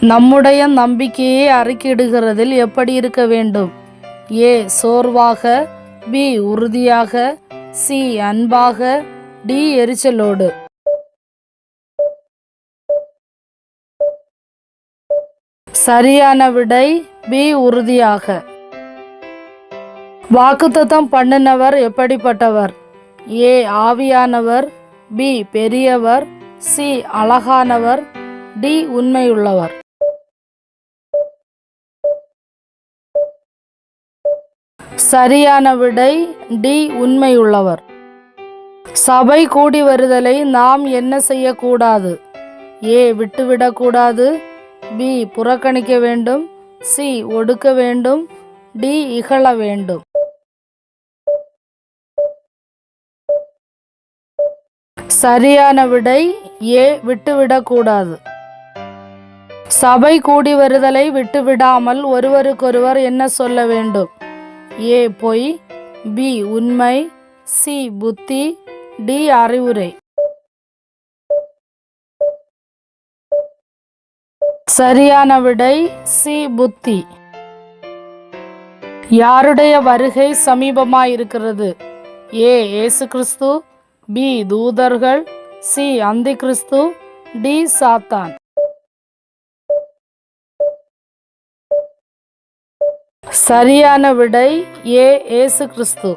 நம்முடைய நம்பிக்கையை அறிக்கையிடுகிறதில் எப்படி இருக்க வேண்டும்? ஏ சோர்வாக பி உறுதியாக சி அன்பாக டி எரிச்சலோடு. சரியான விடை பி உறுதியாக. வாக்குத்தத்தம் பண்ணினவர் எப்படிப்பட்டவர்? ஏ ஆவியானவர் பி பெரியவர் சி அழகானவர் டி உண்மையுள்ளவர். சரியான விடை டி உண்மையுள்ளவர். சபை கூடி வருதலை நாம் என்ன செய்யக்கூடாது? ஏ விட்டுவிடக்கூடாது. பி புறக்கணிக்க வேண்டும். சி ஒடுக்க வேண்டும். டி இகழ வேண்டும். சரியான விடை ஏ விட்டுவிடக்கூடாது. சபை கூடி வருதலை விட்டுவிடாமல் ஒருவருக்கொருவர் என்ன சொல்ல வேண்டும்? ஏ பொய் பி உண்மை சி புத்தி டி அறிவுரை. சரியான விடை சி புத்தி. யாருடைய வருகை சமீபமாயிருக்கிறது? ஏ ஏசு கிறிஸ்து பி தூதர்கள் சி அந்தி கிறிஸ்து டி சாத்தான். சரியான விடை ஏ ஏசு கிறிஸ்து.